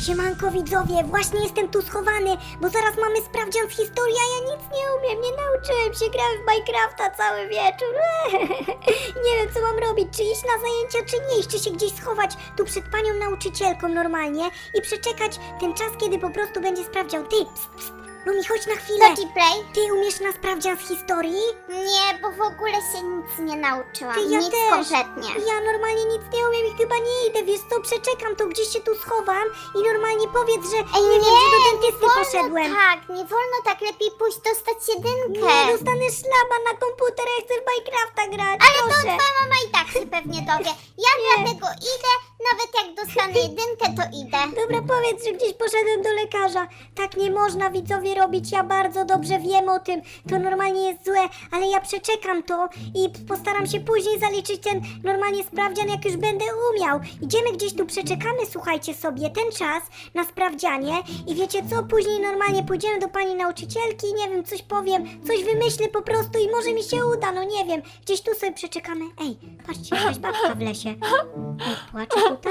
Siemanko widzowie, właśnie jestem tu schowany, bo zaraz mamy sprawdzian z historii, a ja nic nie umiem, nie nauczyłem się, grałem w Minecrafta cały wieczór. nie wiem co mam robić, czy iść na zajęcia, czy nie iść, czy się gdzieś schować tu przed panią nauczycielką normalnie i przeczekać ten czas, kiedy po prostu będzie sprawdzian. Ty, pst, pst, Lumi, chodź na chwilę. Ci play? Ty umiesz na sprawdzian z historii? Nie, bo w ogóle się nic nie nauczyłam. Ty, ja nic też. kompletnie. Ja normalnie nic nie umiem i chyba nie idę, wiesz co, przeczekam to, gdzieś się tu schowam i normalnie powiedz, że Ej, nie, nie, wiem, czy do nie dentysty wolno poszedłem. tak, nie wolno tak, lepiej pójść dostać jedynkę. Nie, dostanę szlaba na komputer, ja chcę w Minecrafta grać, Ale to proszę. twoja mama i tak się pewnie dowie. Ja dlatego idę, nawet jak dostanę jedynkę, to idę. Dobra, powiedz, że gdzieś poszedłem do lekarza. Tak nie można widzowie robić, ja bardzo dobrze wiem o tym. To normalnie jest złe, ale ja przeczekam to i postaram się później zaliczyć ten normalnie sprawdzian, jak już będę umiał. Idziemy gdzieś tu, przeczekamy, słuchajcie sobie, ten czas na sprawdzianie i wiecie co, później normalnie pójdziemy do pani nauczycielki, nie wiem, coś powiem, coś wymyślę po prostu i może mi się uda, no nie wiem. Gdzieś tu sobie przeczekamy. Ej, patrzcie, jakaś babka w lesie. Ej, płacze.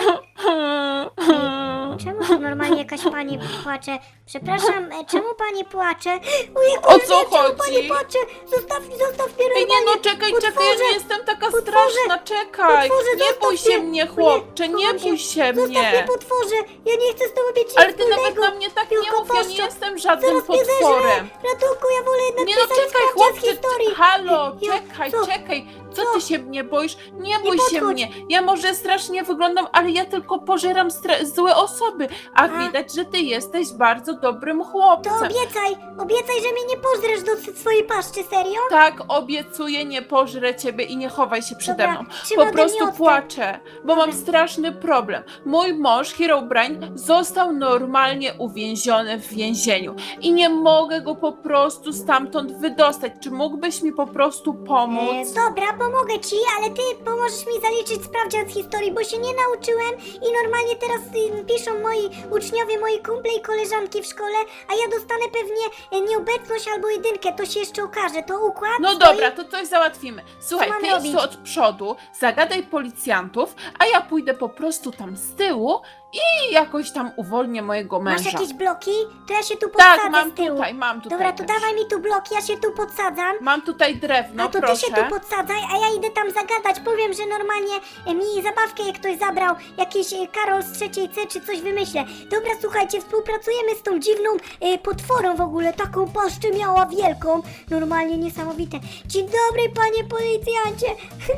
Czemu tu normalnie jakaś pani płacze? Przepraszam, e, czemu pani płacze? Ojejku, O co czemu chodzi? pani płacze? Zostaw, zostaw mnie Ej, nie no, czekaj, czekaj, ja nie jestem taka potworze, straszna, czekaj! potworze, Nie zostaw bój się mnie. chłopcze, nie kocham bój się Zostaw mnie, mnie! potworze, ja nie chcę z tobą mieć nic Ale ty nawet wspólnego. na mnie tak nie Tylko mów, ja nie poszczep. jestem żadnym Zaraz mnie zeżre. potworem! Ratunku, ja wolę jednak Nie no, pisać czekaj, z chłopcze, historii. halo, Ja- czekaj, co? czekaj! Co ty się mnie boisz? Nie bój się podchodź. mnie! Ja może strasznie wyglądam, ale ja tylko pożeram stra- złe osoby, a widać, że ty jesteś bardzo dobrym To chłopcem. obiecaj, obiecaj, że mnie nie pożresz do swojej paszczy, serio? Tak, obiecuję, nie pożrę ciebie i nie chowaj się przede Dobra, mną. trzymaj Po ode mnie prostu odstęp. płaczę, bo mam Dobra. straszny problem. Mój mąż, Herobrine, został normalnie uwięziony w więzieniu i nie mogę go po prostu stamtąd wydostać. Czy mógłbyś mi po prostu pomóc? E, dobra, pomogę ci, ale ty pomożesz mi zaliczyć sprawdzian z historii, bo się nie nauczyłem i normalnie teraz y, piszą moi uczniowie, moi kumple i koleżanki w szkole, a ja dostanę pewnie e, nieobecność albo jedynkę, to się jeszcze okaże, to układ No stoi? dobra, to coś załatwimy. Słuchaj, mam ty idź robić? tu od przodu, zagadaj policjantów, a ja pójdę po prostu tam z tyłu i jakoś tam uwolnię mojego Masz męża. jakieś bloki? To ja się tu podsadzę Tak, mam z tyłu. tutaj, mam tutaj. Dobra, to też. dawaj mi tu bloki, ja się tu podsadzam. Mam tutaj drewno, a to proszę. ty się tu podsadzaj, a ja idę tam zagadać. Powiem, że normalnie e, mi zabawkę jak ktoś zabrał, jakiś e, Karol z trzeciej C czy coś wymyślę. Dobra, słuchajcie, współpracujemy z tą dziwną e, potworą w ogóle, taką paszczę miała wielką. Normalnie niesamowite. Dzień dobry, panie policjancie.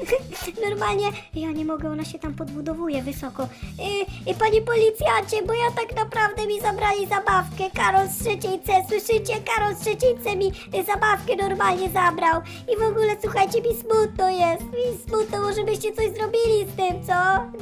normalnie, ja nie mogę, ona się tam podbudowuje wysoko. E, e, panie policjancie, bo ja tak naprawdę mi zabrali zabawkę. Karol z trzeciej C, słyszycie? Karol z trzeciej C mi zabawkę normalnie zabrał. I w ogóle, słuchajcie, mi smutno jest. Mi smutno, może byście coś zrobili z tym, co?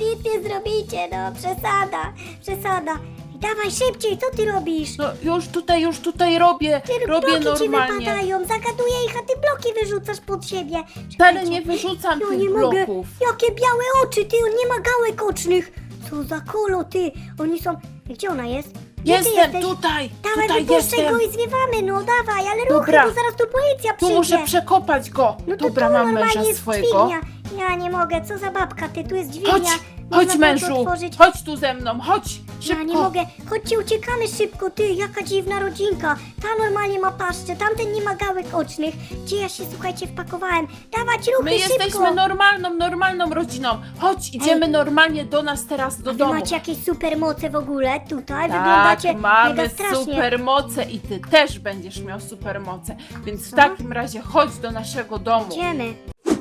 Nic nie zrobicie, no, przesada, przesada. Dawaj szybciej, co ty robisz? No już tutaj, już tutaj robię, Ty robię bloki ci normalnie. wypadają, zagaduję ich, a ty bloki wyrzucasz pod siebie. Wcale Czekajcie. nie wyrzucam Ja tych bloków. Jakie białe oczy, ty, on nie ma gałek ocznych. Co za kolo, ty. Oni są... Gdzie ona jest? Gdzie ty Jestem jesteś? tutaj, Dawaj, tutaj wypuszczaj jestem. go i zwiewamy, no dawaj, ale ruchy, Dobra. bo zaraz tu policja Tu przyjdzie. muszę przekopać go. No to Dobra, tu mam normalnie męża jest swojego. dźwignia. Ja nie mogę, co za babka, ty, tu jest dźwignia. Chodź, Można chodź było to mężu, otworzyć. chodź tu ze mną, chodź, szybko. Ja nie mogę. Chodźcie, uciekamy szybko, ty, jaka dziwna rodzinka. Ta normalnie ma paszczę, tamten nie ma gałek ocznych. Gdzie ja się, słuchajcie, wpakowałem? Dawać ruchy My szybko. jesteśmy normalną, normalną rodziną. Chodź, idziemy normalnie do nas teraz do wy domu. macie jakieś supermoce w ogóle tutaj? Tak, Wyglądacie mamy mega strasznie. supermoce i ty też będziesz miał supermoce. Więc w Co? takim razie chodź do naszego domu. Idziemy.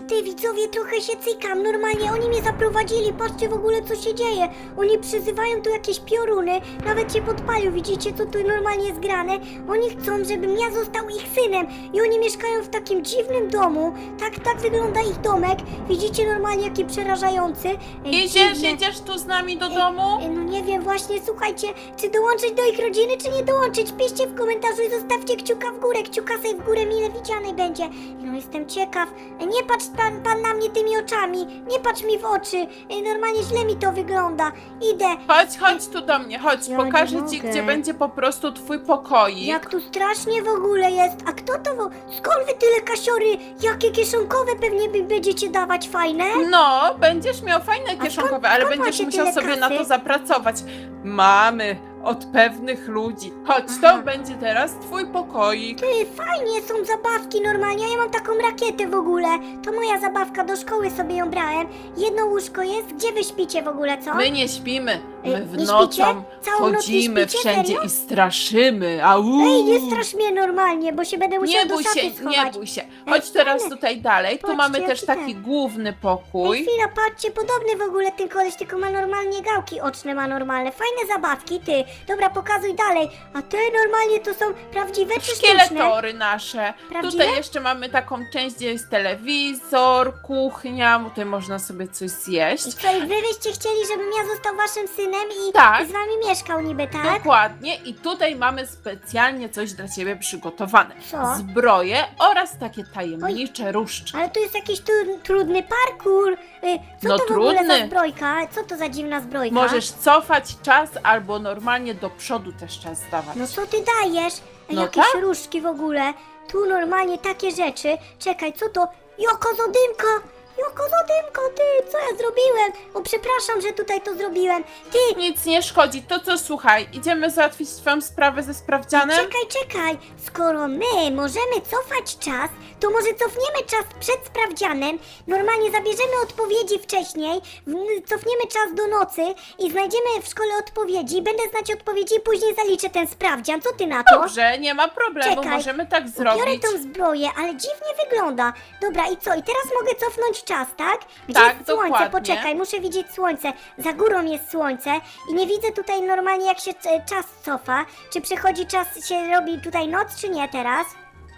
Ty widzowie, trochę się cykam. Normalnie oni mnie zaprowadzili. Patrzcie w ogóle co się dzieje. Oni przyzywają tu jakieś pioruny. Nawet się podpalił. Widzicie co tu normalnie jest grane? Oni chcą, żebym ja został ich synem. I oni mieszkają w takim dziwnym domu. Tak, tak wygląda ich domek. Widzicie normalnie jaki przerażający. Ej, Idziesz, dziwne. idziesz tu z nami do domu? E, No nie wiem właśnie, słuchajcie, czy dołączyć do ich rodziny, czy nie dołączyć? Piszcie w komentarzu i zostawcie kciuka w górę, kciuka sobie w górę, mile widziany będzie. No jestem ciekaw. E, Nie patrz pan, pan na mnie tymi oczami, nie patrz mi w oczy. E, Normalnie źle mi to wygląda. Idę. Chodź, chodź tu do mnie, chodź, Ja nie pokażę ci, mogę. gdzie będzie po prostu twój pokoik. Jak tu strasznie w ogóle jest. A kto to? wo- Skąd wy tyle kasiory? Jakie kieszonkowe pewnie by będziecie dawać fajne? No, będziesz miał fajne skąd- kieszonkowe, ale skąd będziesz macie musiał tyle sobie na kasy? to zapracować. Mamy od pewnych ludzi. Chodź, to Aha. będzie teraz twój pokoik. Ty, fajnie, są zabawki normalnie, a ja mam taką rakietę w ogóle. To moja zabawka, do szkoły sobie ją brałem. Jedno łóżko jest, gdzie wy śpicie w ogóle, co? My nie śpimy, my w nie nocą śpicie? Całą noc nie chodzimy śpicie? wszędzie Serio? i straszymy. Au. Ej, nie strasz mnie normalnie, bo się będę musiała Nie do bój szafy się, schować. nie bój się. Chodź teraz fajne. tutaj dalej. Tu Patrzcie, mamy też jaki taki ten. główny Ej, pokój. chwila, patrzcie, podobny w ogóle ten koleś, tylko ma normalnie gałki oczne, ma normalne. Fajne zabawki, ty. Dobra, pokazuj dalej. A te normalnie to są prawdziwe czy sztuczne? Szkieletory nasze. Prawdziwe? Tutaj jeszcze mamy taką część, gdzie jest telewizor, kuchnia. Tutaj można sobie coś zjeść. I wy byście chcieli, żebym ja został waszym synem i Tak. z wami mieszkał niby, tak? Dokładnie. I tutaj mamy specjalnie coś dla ciebie przygotowane. Co? Zbroje oraz takie tajemnicze różdżki. Ale tu jest jakiś tu, trudny parkour. Y, Co No to w ogóle za trudny. zbrojka? Co to za dziwna zbrojka? Możesz cofać czas albo normalnie do przodu też czas dawać. No co ty dajesz? No jakieś tak. różdżki w ogóle. Tu normalnie takie rzeczy. Czekaj, co to? Joko zadymka! Joko zadymka, ty! Co ja zrobiłem? O, przepraszam, że tutaj to zrobiłem. Ty, Nic nie szkodzi. To co, słuchaj, idziemy załatwić twoją sprawę ze sprawdzianem? czekaj, czekaj. Skoro my możemy cofać czas, to może cofniemy czas przed sprawdzianem. Normalnie zabierzemy odpowiedzi wcześniej, w- cofniemy czas do nocy i znajdziemy w szkole odpowiedzi. Będę znać odpowiedzi i później zaliczę ten sprawdzian. Co ty na to? Dobrze, nie ma problemu, Czekaj, możemy tak Biorę zrobić. tą zbroję, ale dziwnie wygląda. Dobra, i co? I teraz mogę cofnąć czas, tak? Gdzie Tak, jest słońce? dokładnie. Poczekaj, muszę widzieć słońce. Za górą jest słońce i nie widzę tutaj normalnie jak się e, czas cofa. Czy przychodzi czas, się robi tutaj noc, czy nie teraz?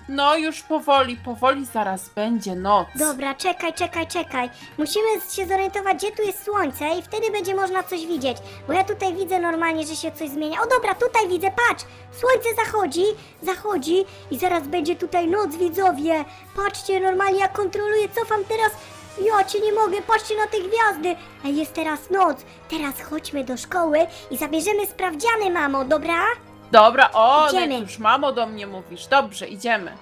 No już powoli, powoli zaraz będzie noc. Dobra, czekaj, czekaj, czekaj. Musimy się zorientować, gdzie tu jest słońce i wtedy będzie można coś widzieć. Bo ja tutaj widzę normalnie, że się coś zmienia. O dobra, tutaj widzę, patrz! Słońce zachodzi, zachodzi i zaraz będzie tutaj noc, widzowie. Patrzcie, normalnie ja kontroluję, cofam teraz. Ja cię nie mogę, patrzcie na te gwiazdy. Jest teraz noc. Teraz chodźmy do szkoły i zabierzemy sprawdziany, mamo, dobra? Dobra, o, Idziemy. no już mamo do mnie mówisz. Dobrze, idziemy.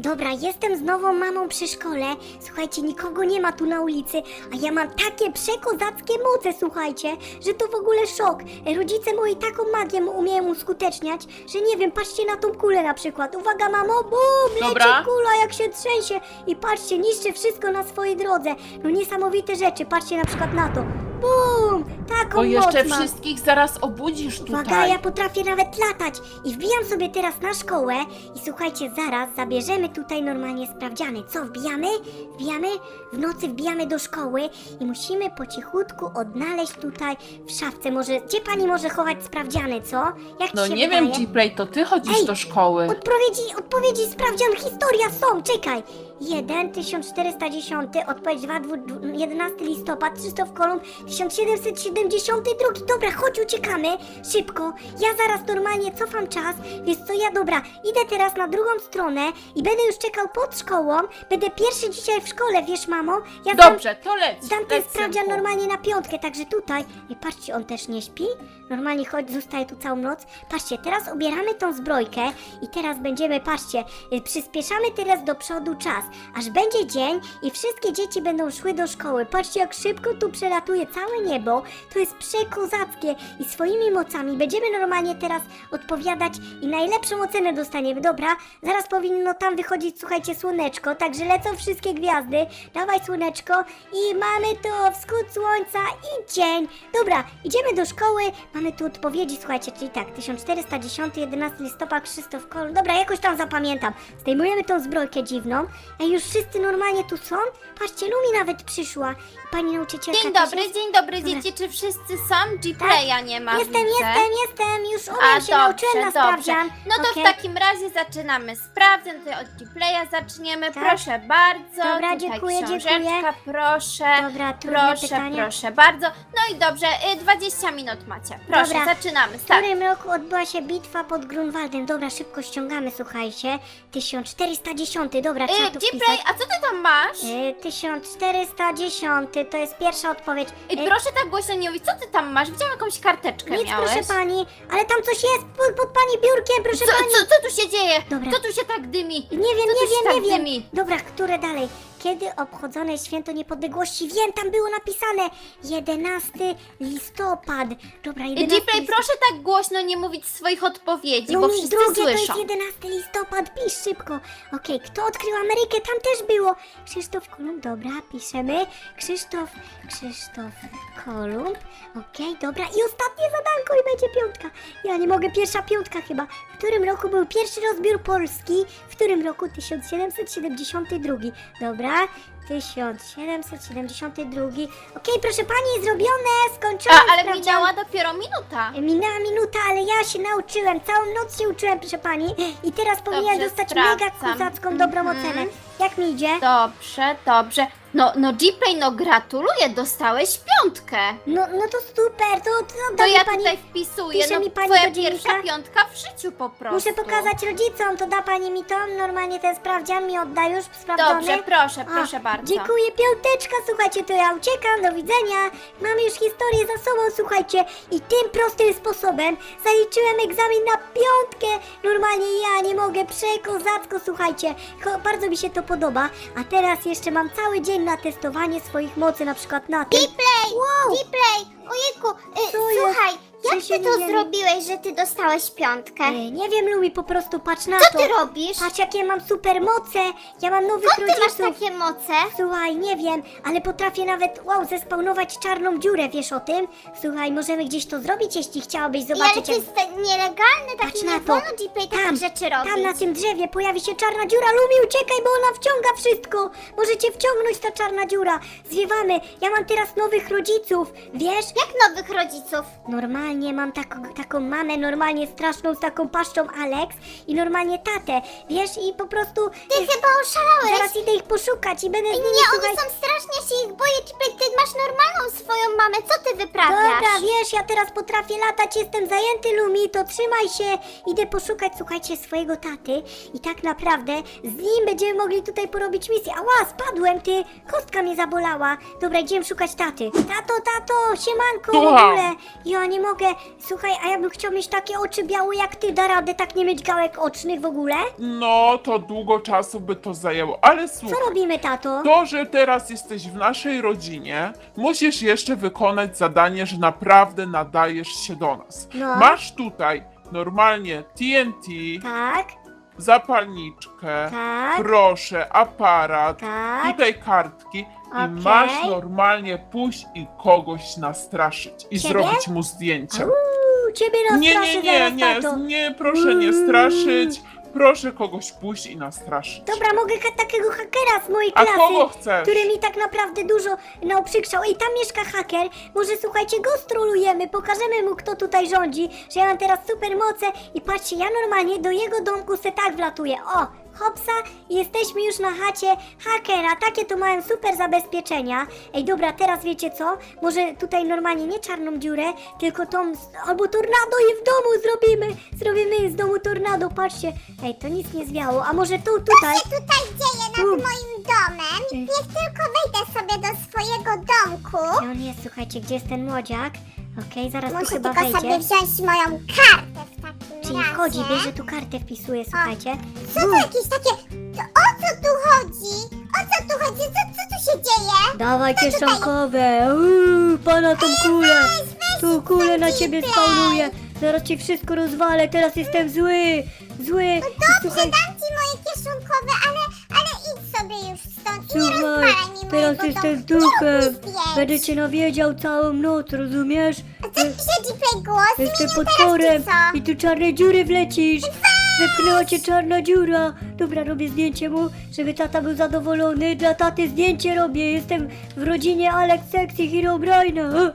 Dobra, jestem z nową mamą przy szkole. Słuchajcie, nikogo nie ma tu na ulicy, a ja mam takie przekozackie moce, słuchajcie, że to w ogóle szok. Rodzice moi taką magię umieją uskuteczniać, że nie wiem, patrzcie na tą kulę na przykład. Uwaga, mamo, bum, leci Dobra. kula, jak się trzęsie i patrzcie, niszczy wszystko na swojej drodze. No niesamowite rzeczy, patrzcie na przykład na to. Bum, taką Bo jeszcze moc mam. wszystkich zaraz obudzisz Uwaga, tutaj. ja potrafię nawet latać i wbijam sobie teraz na szkołę i słuchajcie, zaraz zabierzemy tutaj normalnie sprawdziany. Co, wbijamy? Wbijamy? W nocy wbijamy do szkoły i musimy po cichutku odnaleźć tutaj w szafce. Może, gdzie pani może chować sprawdziany, co? Jak ci No się nie wydaje? wiem, G-Play, to ty chodzisz Ej, do szkoły. Odpowiedzi, odpowiedzi sprawdzian, historia są, czekaj. 1, 1410, odpowiedź 2, 2, 11 listopad, Krzysztof Kolumb, 1772. Dobra, chodź, uciekamy, szybko. Ja zaraz normalnie cofam czas, wiesz co, ja dobra, idę teraz na drugą stronę i będę już czekał pod szkołą. Będę pierwszy dzisiaj w szkole, wiesz mamo? Ja zdam- Dobrze, to leć. Zdam ten leć, sprawdzian synku. normalnie na piątkę, także tutaj. I patrzcie, on też nie śpi. Normalnie chodź, zostaje tu całą noc. Patrzcie, teraz ubieramy tą zbrojkę i teraz będziemy, patrzcie, y, przyspieszamy teraz do przodu czas, aż będzie dzień i wszystkie dzieci będą szły do szkoły. Patrzcie, jak szybko tu przelatuje całe niebo. To jest przekozackie i swoimi mocami będziemy normalnie teraz odpowiadać i najlepszą ocenę dostaniemy. Dobra, zaraz powinno tam wychodzić, słuchajcie, słoneczko, także lecą wszystkie gwiazdy. Dawaj słoneczko i mamy to wschód słońca i dzień. Dobra, idziemy do szkoły, mamy tu odpowiedzi, słuchajcie, czyli tak, 1410, 11 listopad, Krzysztof Kolumb. Dobra, jakoś tam zapamiętam. Zdejmujemy tą zbrojkę dziwną. Ej, już wszyscy normalnie tu są? Patrzcie, Lumi nawet przyszła. Pani nauczycielka Dzień też dobry, jest? dzień dobry dzieci, czy wszyscy są? G-Playa nie ma, Jestem, widzę. jestem, jestem, już umiem A się nauczyłem dobrze, dobrze. sprawdzian. No to Okej. w takim razie zaczynamy sprawdzian, tutaj od G-Playa zaczniemy, Tak. proszę bardzo. Dobra, tutaj dziękuję, książeczka, dziękuję. proszę. Dobra, trudne Proszę, pytanie. proszę bardzo. No i dobrze, y, 20 minut macie. Proszę, Dobra. zaczynamy. W Start. którym roku odbyła się bitwa pod Grunwaldem? Dobra, szybko ściągamy, słuchajcie. 1410, dobra, trzeba Y, tu G-Play, wpisać. a co ty tam masz? Y, 1410, to jest pierwsza odpowiedź. Y, Y, proszę tak głośno nie mówić, co ty tam masz? Widziałam jakąś karteczkę Nic, miałeś. proszę pani, ale tam coś jest pod, pod pani biurkiem, proszę Co, pani. co, co tu się dzieje? Dobra. Co tu się tak dymi? Nie wiem, Co tu nie się wiem, tak nie wiem. dymi? Dobra, które dalej? Kiedy obchodzone jest święto niepodległości? Wiem, tam było napisane 11 listopad. Dobra, 11 Gplay, proszę tak głośno nie mówić swoich odpowiedzi, No bo mi wszyscy drugie to słyszą. jest 11 listopad, pisz szybko. Okej, kto odkrył Amerykę? Tam też było. Krzysztof Kolumb, dobra, piszemy. Krzysztof, Krzysztof Kolumb. Okej, dobra. I ostatnie zadanko i będzie piątka. Ja nie mogę, pierwsza piątka chyba. W którym roku był pierwszy rozbiór Polski? W którym roku? 1772. Dobra. 1772. Okej, proszę pani, zrobione, skończone. A, ale sprawdzian. minęła dopiero minuta. Minęła minuta, ale ja się nauczyłem, całą noc się uczyłem, proszę pani. I teraz powinienem Dobrze, dostać sprawdzam. mega kozacką, dobrą Mhm. ocenę. Jak mi idzie? Dobrze, dobrze. No, no Gplay, no gratuluję, dostałeś piątkę. No, no to super, to, to, To ja pani... tutaj wpisuję, pisze no mi pani twoja do dziennika? pierwsza piątka w życiu po prostu. Muszę pokazać rodzicom, to da pani mi to? Normalnie ten sprawdzian mi odda już, sprawdzony. Dobrze, proszę, A, proszę bardzo. Dziękuję, piąteczka, słuchajcie, to ja uciekam, do widzenia. Mamy już historię za sobą, słuchajcie. I tym prostym sposobem zaliczyłem egzamin na piątkę. Normalnie ja nie mogę, przekozacko, słuchajcie. Bardzo mi się to podoba. A teraz jeszcze mam cały dzień na testowanie swoich mocy, na przykład na tym. Gplay, Wow! Gplay, ojejku, y, Co jest? słuchaj, jak się ty to zrobiłeś, że ty dostałeś piątkę? E, nie wiem, Lumi, po prostu patrz na Co to. ty robisz? Patrz, jakie mam super moce. Ja mam nowych Skąd ty masz takie moce? Słuchaj, nie wiem, ale potrafię nawet, wow, zespawnować czarną dziurę, wiesz o tym? Słuchaj, możemy gdzieś to zrobić, jeśli chciałabyś I, ale zobaczyć. to jak- jest tak nielegalne, Patrz takie na to. wolno takich Tam, rzeczy robić. Tam na tym drzewie pojawi się czarna dziura. Lumi, uciekaj, bo ona wciąga wszystko. Możecie wciągnąć ta czarna dziura. Zwiewamy. Ja mam teraz nowych rodziców, wiesz? Jak nowych rodziców? Normalnie mam taką, taką mamę, normalnie straszną, z taką paszczą Alex i normalnie tatę, wiesz? I po prostu... Ty chyba oszalałeś. Zaraz idę ich poszukać i będę z nimi, Nie, słuchaj, oni są strasznie, się ich boję. Gplay, ty masz normalną swoją mamę, co ty wyprawiasz? Dobra, wiesz, ja teraz potrafię latać, jestem zajęty, Lumi, to trzymaj się. Idę poszukać, słuchajcie, swojego taty i tak naprawdę z nim będziemy mogli tutaj porobić misję. Ała, spadłem, ty, kostka mnie zabolała. Dobra, idziemy szukać taty. Tato, tato, siemanko w Słucham. ogóle. Ja nie mogę, słuchaj, a ja bym chciał mieć takie oczy białe jak ty, da radę tak nie mieć gałek ocznych w ogóle? No, to długo czasu by to zajęło, ale Co słuchaj. robimy, tato? To, że teraz jesteś w naszej rodzinie, musisz jeszcze wykonać zadanie, że naprawdę nadajesz się do nas. No. Masz tutaj normalnie TNT, Tak, zapalniczkę, tak, proszę, aparat, tak. tutaj kartki Okej. i masz normalnie pójść i kogoś nastraszyć i Ciebie? zrobić mu zdjęcie. Uuu, ciebie Nie, nie, nie, zaraz, nie, tato. nie, proszę nie straszyć. Proszę kogoś pójść i nastraszyć. Dobra, mogę ha- takiego hakera z mojej A klasy, kogo chcesz? który mi tak naprawdę dużo nauprzykrzał. I tam mieszka haker. Może słuchajcie, go strolujemy, pokażemy mu, kto tutaj rządzi, że ja mam teraz super moce. I patrzcie, ja normalnie do jego domku se tak wlatuję. O, hopsa jesteśmy już na chacie hakera. Takie to mają super zabezpieczenia. Ej, dobra, teraz wiecie co? Może tutaj normalnie nie czarną dziurę, tylko tą, albo tornado i w domu zrobimy. Zrobimy z domu tornado, patrzcie. Ej, to nic nie zwiało. A może tu, tutaj? się tutaj dzieje nad Tu. moim domem? Niech tylko wejdę sobie do swojego domku. Gdzie on jest? Słuchajcie, gdzie jest ten młodziak? Okej, zaraz tu Muszę chyba tylko wejdzie. sobie wziąć moją kartę w takim Czyli razie. wchodzi, bierze tu kartę, wpisuje, słuchajcie. Co to jakieś takie... To o co tu chodzi? O co tu chodzi? Co, co tu się dzieje? Dawaj kieszonkowe! Uuu, pana tą kulę! Tu kulę na ciebie spawnuję! Zaraz ci wszystko rozwalę, teraz jestem zły! Zły! I Dobrze, Słuchaj, dam ci moje kieszonkowe, ale, ale idź sobie już stąd i nie słuchaj, teraz mojego jestem. Nie duchem! Będę cię nawiedział całą noc, rozumiesz? A co się dzisiaj głos? Jestem Zmienił potworem teraz, czy i tu czarne dziury wlecisz. Zepchnęła cię czarna dziura. Dobra, robię zdjęcie mu, żeby tata był zadowolony. Dla taty zdjęcie robię. Jestem w rodzinie Alex Sexy Hero Braina.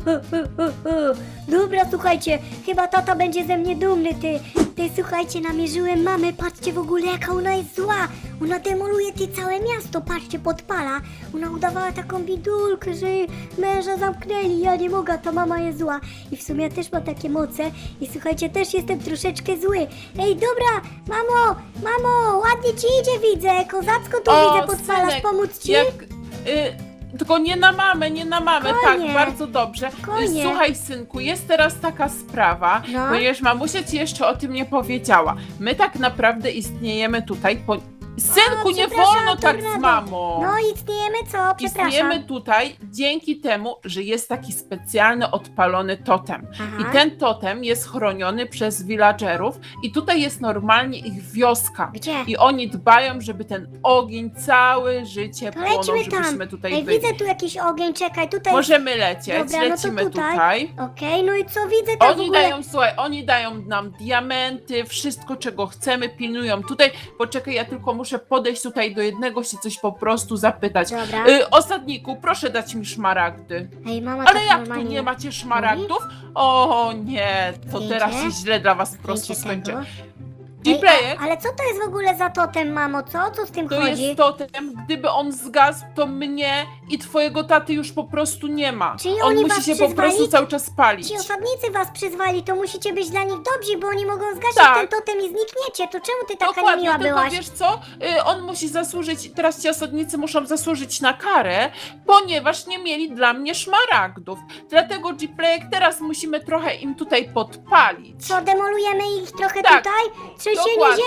Dobra, słuchajcie, chyba tata będzie ze mnie dumny, ty. Ty, słuchajcie, namierzyłem mamę. Patrzcie w ogóle, jaka ona jest zła. Ona demoluje ty całe miasto. Patrzcie, podpala. Ona udawała taką bidulkę, że jej męża zamknęli. Ja nie mogę, ta mama jest zła. I w sumie też ma takie moce. I słuchajcie, też jestem troszeczkę zły. Ej, dobra, mamo, mamo, ładnie ci idzie, widzę. Kozacko tu widzę, podpalasz, synek, pomóc ci? Jak, y, tylko nie na mamę, nie na mamę, Spokojnie. tak, bardzo dobrze. Spokojnie. Y, Słuchaj, synku, jest teraz taka sprawa, No. ponieważ mamusia ci jeszcze o tym nie powiedziała. My tak naprawdę istniejemy tutaj, po, Synku, O, nie przepraszam, wolno tak tornado. z mamą. No istniejemy co? Przepraszam. Istniejemy tutaj dzięki temu, że jest taki specjalny odpalony totem. Aha. I ten totem jest chroniony przez villagerów i tutaj jest normalnie ich wioska. Gdzie? I oni dbają, żeby ten ogień całe życie To płonął, lecimy tam. żebyśmy tutaj Ej, byli. widzę tu jakiś ogień, czekaj, tutaj... Możemy lecieć, Dobra, no to lecimy tutaj. tutaj. Okej, no i co widzę tam w Oni ogóle? dają, słuchaj, oni dają nam diamenty, wszystko czego chcemy, pilnują tutaj. Poczekaj, ja tylko muszę podejść tutaj do jednego, się coś po prostu zapytać. Dobra. Y, osadniku, proszę dać mi szmaragdy. Ej, mama Ale tak jak tu normalnie... nie macie szmaragdów? O nie, to Zdjęcie? teraz się źle dla was po prostu Zdjęcie skończy. tego. Ej, a, ale co to jest w ogóle za totem, mamo? Co? Co z tym to chodzi? jest totem, gdyby on zgasł, to mnie i twojego taty już po prostu nie ma. Czyli on oni musi was się po przyzwali? prostu cały czas palić. Ci osadnicy was przyzwali, to musicie być dla nich dobrzy, bo oni mogą zgasić Tak. ten totem i znikniecie. To czemu ty taka Dokładnie, niemiła tylko byłaś? wiesz co? Y, on musi zasłużyć, teraz ci osadnicy muszą zasłużyć na karę, ponieważ nie mieli dla mnie szmaragdów. Dlatego Gplayek teraz musimy trochę im tutaj podpalić. Co, demolujemy ich trochę Tak, tutaj? Trzęsienie Dokładnie,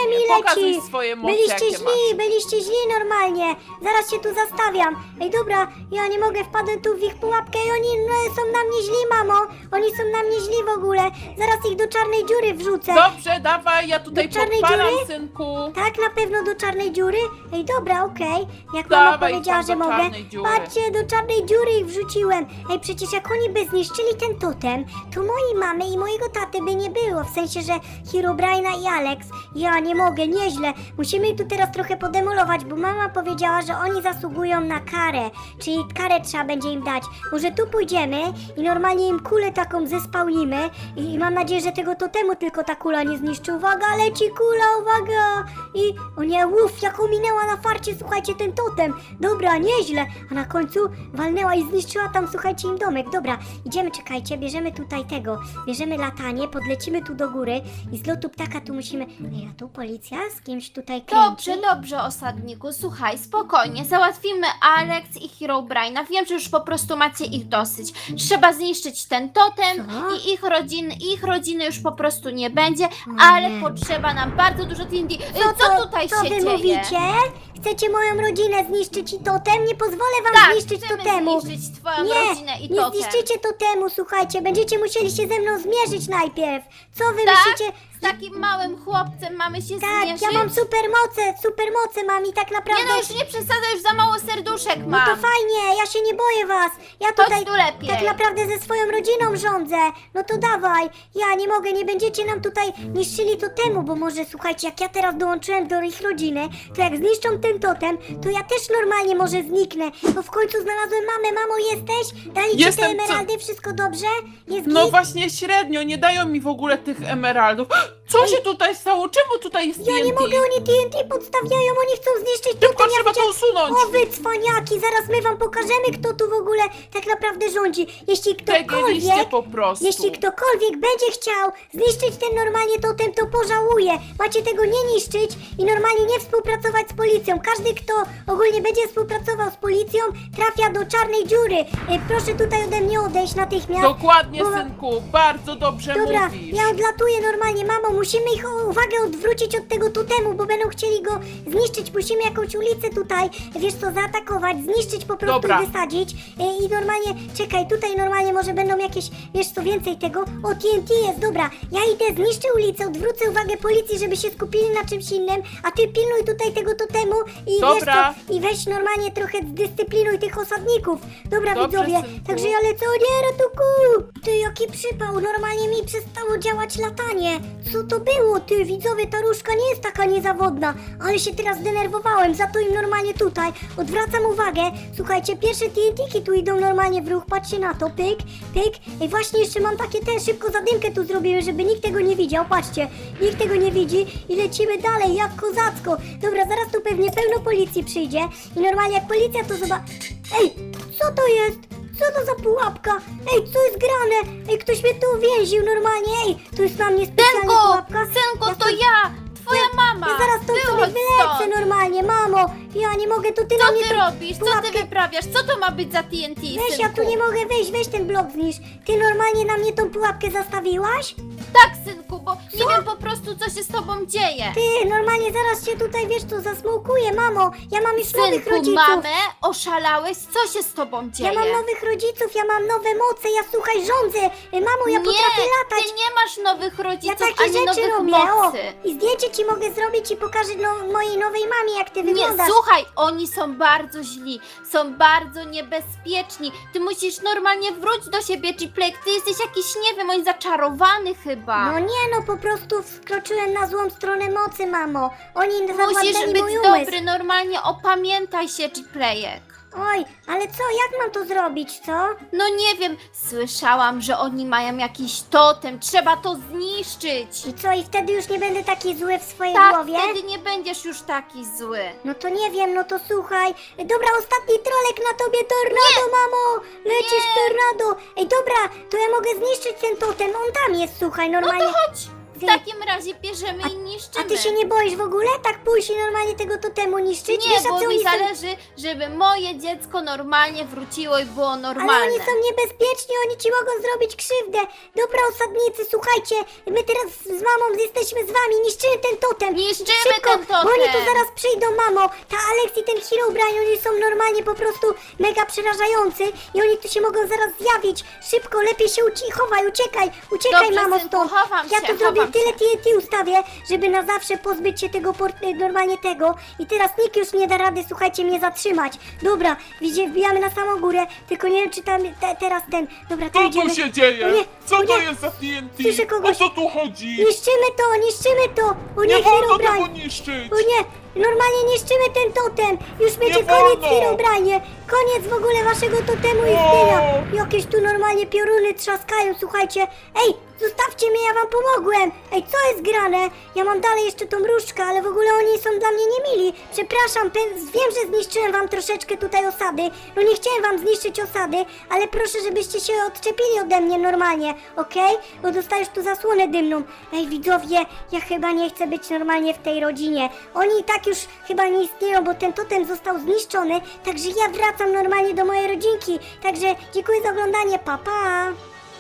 ziemi leci! swoje moce, Byliście jakie źli, masz. byliście źli normalnie. Zaraz się tu zastawiam. Ej, dobra, ja nie mogę, wpadłem tu w ich pułapkę i oni no, są na mnie źli, mamo. Oni są na mnie źli w ogóle. Zaraz ich do czarnej dziury wrzucę. Dobrze, dawaj, ja tutaj Do czarnej podpalam, dziury? synku. Tak, na pewno do czarnej dziury? Ej, dobra, okej. Jak mama Dawaj, powiedziała, tam że do mogę. czarnej dziury. Patrzcie, do czarnej dziury ich wrzuciłem. Ej, przecież jak oni by zniszczyli ten totem, to mojej mamy i mojego taty by nie było. W sensie, że Herobrina i Alex. Ja nie mogę, nieźle. Musimy ich tu teraz trochę podemolować, bo mama powiedziała, że oni zasługują na karę. Czyli karę trzeba będzie im dać. Może tu pójdziemy i normalnie im kulę taką zespełnimy. I, I mam nadzieję, że tego totemu tylko ta kula nie zniszczy. Uwaga, leci kula, uwaga! I o nie, łuf, jak ominęła na farcie, słuchajcie, ten totem. Dobra, nieźle. A na końcu walnęła i zniszczyła tam, słuchajcie, im domek. Dobra, idziemy, czekajcie, bierzemy tutaj tego. Bierzemy latanie, podlecimy tu do góry i z lotu ptaka tu musimy... A tu policja z kimś tutaj kręci? Dobrze, dobrze, osadniku. Słuchaj, spokojnie. Załatwimy Alex i Herobrina. Wiem, że już po prostu macie ich dosyć. Trzeba zniszczyć ten totem Co? i ich rodziny, ich rodziny już po prostu nie będzie, O ale nie. potrzeba nam bardzo dużo TNT. Y, Co, to, tutaj co się wy dzieje? mówicie? Chcecie moją rodzinę zniszczyć i totem? Nie pozwolę wam Tak, zniszczyć chcemy totemu. zniszczyć twoją Nie, rodzinę i nie totem. zniszczycie totemu, słuchajcie. Będziecie musieli się ze mną zmierzyć najpierw. Co wy Tak? myślicie? Z takim małym chłopcem mamy się Tak, zmierzyć? ja mam supermoce, supermoce mam i tak naprawdę... Nie no, już nie przesadzaj, już za mało serduszek No mam. to fajnie, ja się nie boję was. Ja Chodź tutaj tu lepiej. tak naprawdę ze swoją rodziną rządzę. No to dawaj. Ja nie mogę, nie będziecie nam tutaj niszczyli totemu, bo może słuchajcie, jak ja teraz dołączyłem do ich rodziny, to jak zniszczą ten totem, to ja też normalnie może zniknę. No w końcu znalazłem mamę. Mamo, jesteś? Dali ci te Jestem, co- emeraldy? Wszystko dobrze? Jest No git? właśnie średnio, nie dają mi w ogóle tych emeraldów. look Co się tutaj stało? Czemu tutaj jest Ja nie TNT? mogę, oni TNT podstawiają, oni chcą zniszczyć Szybko totem. Ja trzeba to usunąć. O wy cwaniaki, zaraz my wam pokażemy, kto tu w ogóle tak naprawdę rządzi. Jeśli ktokolwiek, po prostu. jeśli ktokolwiek będzie chciał zniszczyć ten normalnie totem, to pożałuje. Macie tego nie niszczyć i normalnie nie współpracować z policją. Każdy, kto ogólnie będzie współpracował z policją, trafia do czarnej dziury. E, Proszę tutaj ode mnie odejść natychmiast. Dokładnie, Bo- synku, bardzo dobrze Dobra, mówisz. ja odlatuję normalnie, mamo, musimy ich uwagę odwrócić od tego totemu, bo będą chcieli go zniszczyć. Musimy jakąś ulicę tutaj, wiesz co, zaatakować, zniszczyć po prostu Dobra. i wysadzić. E, I normalnie, czekaj, tutaj normalnie może będą jakieś, wiesz co, więcej tego. O, TNT jest, dobra, ja idę, zniszczę ulicę, odwrócę uwagę policji, żeby się skupili na czymś innym, a ty pilnuj tutaj tego totemu i Dobra. wiesz co, i weź normalnie trochę zdyscyplinuj tych osadników. Dobra, Dobrze, widzowie, synku. także ja lecę, o nie, ratuku! Ty, jaki przypał, normalnie mi przestało działać latanie. Co to było, ty, widzowie, ta różka nie jest taka niezawodna, ale się teraz zdenerwowałem, za to im normalnie tutaj. Odwracam uwagę, słuchajcie, pierwsze TNT-ki tu idą normalnie w ruch, patrzcie na to, pyk, pyk. I właśnie jeszcze mam takie te, szybko zadymkę tu zrobiłem, żeby nikt tego nie widział, patrzcie, nikt tego nie widzi i lecimy dalej, jak kozacko. Dobra, zaraz tu pewnie pełno policji przyjdzie i normalnie jak policja to zobaczy... Ej, co to jest? Co to za pułapka? Ej, co jest grane? Ej, ktoś mnie tu uwięził normalnie, ej, tu jest na mnie specjalnie Synku, pułapka. synku, Ja to ja, twoja mama. Ja zaraz to sobie Wychodź wylecę stąd. normalnie, mamo. Ja nie mogę, to ty Co mnie ty tu robisz? Co ty wyprawiasz? Co to ma być za TNT, Weź, synku? ja tu nie mogę wejść, weź ten blok zniszcz. Ty normalnie na mnie tą pułapkę zastawiłaś? Tak, synku, bo nie wiem po prostu, co się z tobą dzieje. Ty, normalnie zaraz się tutaj, wiesz, tu zasmokuję, mamo. Ja mam już nowych Synku, rodziców. mamę, oszalałeś? Co się z tobą dzieje? Ja mam nowych rodziców, ja mam nowe moce, ja słuchaj, rządzę. Y, Mamo, ja nie, potrafię latać. ty nie masz nowych Ja rodziców, takie ani rzeczy nowych robię, mocy. o! I zdjęcie ci mogę zrobić i pokażę no, mojej nowej mamie, jak ty Nie, wyglądasz. Słuchaj, oni są bardzo źli, są bardzo niebezpieczni. Ty musisz normalnie wrócić do siebie, G-Play. Ty jesteś jakiś, nie wiem, on zaczarowany chyba. No nie, no po prostu wkroczyłem na złą stronę mocy, mamo. Oni Musisz zawładnęli być mój umysł. dobry, normalnie opamiętaj się, G-Playek. Oj, ale co, jak mam to zrobić, co? No nie wiem, słyszałam, że oni mają jakiś totem, trzeba to zniszczyć. I co, i wtedy już nie będę taki zły w swojej Tak, głowie? wtedy nie będziesz już taki zły. No to nie wiem, no to słuchaj. Dobra, ostatni trolek na tobie, tornado, mamo! Lecisz tornado! Ej, dobra, to ja mogę zniszczyć ten totem, on tam jest, słuchaj, No normalnie. to chodź, w takim razie bierzemy i niszczymy. A ty się nie boisz w ogóle? Tak pójść i normalnie tego totemu niszczyć? Nie, Wiesz, bo mi oni są- zależy, żeby moje dziecko normalnie wróciło i było Ale normalne. oni są niebezpieczni, oni ci mogą zrobić krzywdę. Dobra, osadnicy, słuchajcie, my teraz z mamą jesteśmy z wami, niszczymy ten totem. Niszczymy Szybko, ten totem. Bo oni tu zaraz przyjdą, mamo. Ta Alex i ten Hero Brian, oni są normalnie po prostu mega przerażający i oni tu się mogą zaraz zjawić. Szybko, lepiej się uci- chowaj, uciekaj, uciekaj, Dobrze, mamo, synku, stąd. chowam ja się, tu zrobię chowam tyle. TNT ustawię, żeby na zawsze pozbyć się tego port- e, normalnie tego. I teraz nikt już nie da rady, słuchajcie, mnie zatrzymać. Dobra, widzicie, wbijamy na samą górę, tylko nie wiem, czy tam te, teraz ten. Dobra, to Co idziemy. tu się dzieje? O nie, Co o to nie. jest za TNT? Słyszę kogoś. O co tu chodzi? Niszczymy to, niszczymy to! O nie, Nie wolno Herobrine! tego niszczyć! O nie, normalnie niszczymy ten totem! Już będzie koniec, wolno. Herobrine! Koniec w ogóle waszego totemu istnienia! Jakieś tu normalnie pioruny trzaskają, słuchajcie! Ej, zostawcie mnie, ja wam pomogłem! Ej, co jest grane? Ja mam dalej jeszcze tą różdżkę, ale w ogóle oni są dla mnie niemili! Przepraszam, pe- wiem, że zniszczyłem wam troszeczkę tutaj osady, no nie chciałem wam zniszczyć osady, ale proszę, żebyście się odczepili ode mnie normalnie, okej? Bo dostajesz tu zasłonę dymną. Ej, widzowie, ja chyba nie chcę być normalnie w tej rodzinie. Oni i tak już chyba nie istnieją, bo ten totem został zniszczony, także ja wracam normalnie do mojej rodzinki. Także dziękuję za oglądanie, pa pa!